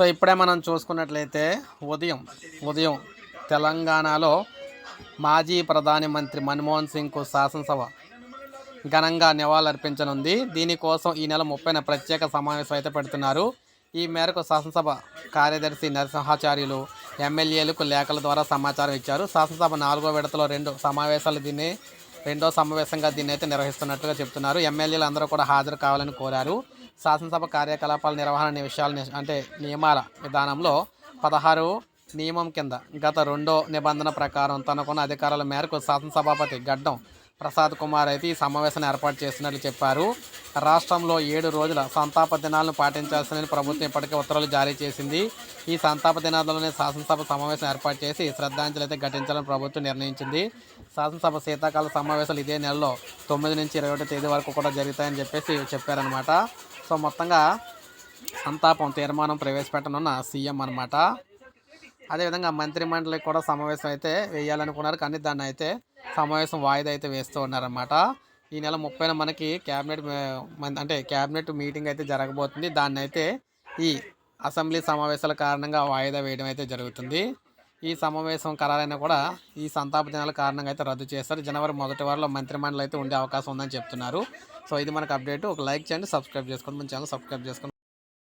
So ఇప్పుడే మనం చూసుకున్నట్లయితే ఉదయం ఉదయం తెలంగాణలో మాజీ ప్రధాని మంత్రి మన్మోహన్ సింగ్కు శాసనసభ ఘనంగా నివాళులర్పించనుంది. దీనికోసం ఈ నెల ముప్పైన ప్రత్యేక సమావేశం అయితే పెడుతున్నారు. ఈ మేరకు శాసనసభ కార్యదర్శి నరసింహాచార్యులు ఎమ్మెల్యేలకు లేఖల ద్వారా సమాచారం ఇచ్చారు. శాసనసభ నాలుగో విడతలో రెండు సమావేశాలు దీన్ని రెండో సమావేశంగా దీన్ని అయితే నిర్వహిస్తున్నట్టుగా చెప్తున్నారు. ఎమ్మెల్యేలు అందరూ కూడా హాజరు కావాలని కోరారు. శాసనసభ కార్యకలాపాల నిర్వహణ అనే విషయాలు అంటే నియమాల విధానంలో పదహారు నియమం కింద గత రెండో నిబంధన ప్రకారం తనకున్న అధికారాల మేరకు శాసనసభాపతి గడ్డం ప్రసాద్ కుమార్ అయితే ఈ సమావేశాన్ని ఏర్పాటు చేసినట్లు చెప్పారు. రాష్ట్రంలో ఏడు రోజుల సంతాప దినాలను పాటించాల్సిన ప్రభుత్వం ఇప్పటికే ఉత్తర్వులు జారీ చేసింది. ఈ సంతాప దినాల్లోనే శాసనసభ సమావేశం ఏర్పాటు చేసి శ్రద్ధాంజలి అయితే ఘటించాలని ప్రభుత్వం నిర్ణయించింది. శాసనసభ శీతాకాల సమావేశాలు ఇదే నెలలో తొమ్మిది నుంచి ఇరవై ఒకటి తేదీ వరకు కూడా జరుగుతాయని చెప్పేసి చెప్పారనమాట సో మొత్తంగా సంతాపం తీర్మానం ప్రవేశపెట్టనున్న సీఎం అనమాట అదేవిధంగా మంత్రి మండలికి కూడా సమావేశం అయితే వేయాలనుకున్నారు. కానీ దాన్ని అయితే సమావేశం వాయిదా అయితే వేస్తూ ఉన్నారన్నమాట. ఈ నెల ముప్పైన మనకి క్యాబినెట్ అంటే క్యాబినెట్ మీటింగ్ అయితే జరగబోతుంది. దాన్ని అయితే ఈ అసెంబ్లీ సమావేశాల కారణంగా వాయిదా వేయడం అయితే జరుగుతుంది. ఈ సమావేశం ఖరారైనా కూడా ఈ సంతాప జనాల కారణంగా అయితే రద్దు చేస్తారు. జనవరి మొదటి వారంలో మంత్రిమండలి అయితే ఉండే అవకాశం ఉందని చెప్తున్నారు. సో ఇది మనకు అప్డేట్. ఒక లైక్ చేయండి సబ్స్క్రైబ్ చేసుకోండి. మన ఛానల్ సబ్స్క్రైబ్ చేసుకోండి.